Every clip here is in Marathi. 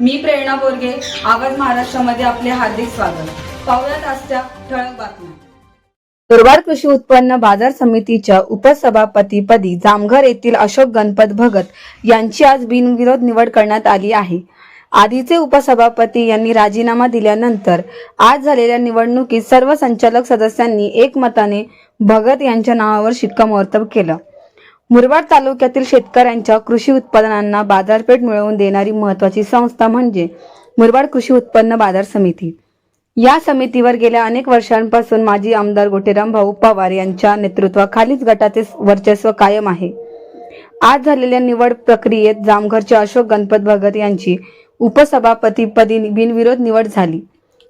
मी प्रेरणा बोरगे आवाज महाराष्ट्रामध्ये आपले हार्दिक स्वागत. पाहुयात आजच्या ठळक बातम्या. मुरबाड कृषी उत्पन्न बाजार समितीच्या उपसभापतीपदी जामघर येथील अशोक गणपत भगत यांची आज बिनविरोध निवड करण्यात आली आहे. आधीचे उपसभापती यांनी राजीनामा दिल्यानंतर आज झालेल्या निवडणुकीत सर्व संचालक सदस्यांनी एकमताने भगत यांच्या नावावर शिक्कामोर्तब केलं. मुरबाड तालुक्यातील शेतकऱ्यांच्या कृषी उत्पादनांना बाजारपेठ मिळवून देणारी महत्वाची संस्था म्हणजे मुरबाड कृषी उत्पन्न बाजार समिती. या समितीवर गेल्या अनेक वर्षांपासून माजी आमदार गोटेराम भाऊ पवार यांच्या नेतृत्वाखालीच गटाचे वर्चस्व कायम आहे. आज झालेल्या निवड प्रक्रियेत जामघरचे अशोक गणपत भगत यांची उपसभापतीपदी बिनविरोध निवड झाली.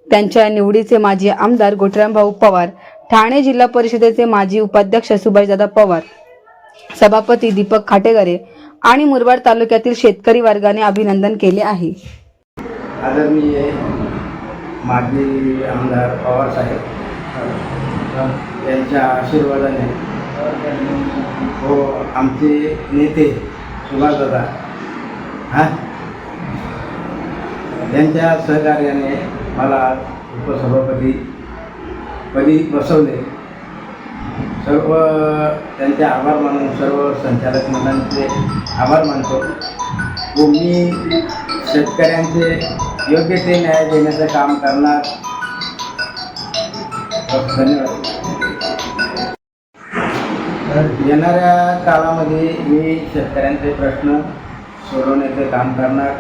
त्यांच्या निवडीचे माजी आमदार गोटेराम भाऊ पवार ठाणे जिल्हा परिषदेचे माजी उपाध्यक्ष सुभाषदादा पवार सभापती दीपक खाटेगरे आणि मुरबाड तालुक्यातील शेतकरी वर्गाने अभिनंदन केले आहे. आदरणीय माजी आमदार पवारसाहेब यांच्या आशीर्वादाने व हो, आमचे नेते सुभाषदादा हा यांच्या सहकार्याने मला उपसभापती पदी बसवले. सर्व त्यांचे आभार मानून सर्व संचालक मंडळांचे आभार मानतो. व मी शेतकऱ्यांचे योग्य ते न्याय देण्याचं काम करणार. धन्यवाद. येणाऱ्या काळामध्ये मी शेतकऱ्यांचे प्रश्न सोडवण्याचं काम करणार.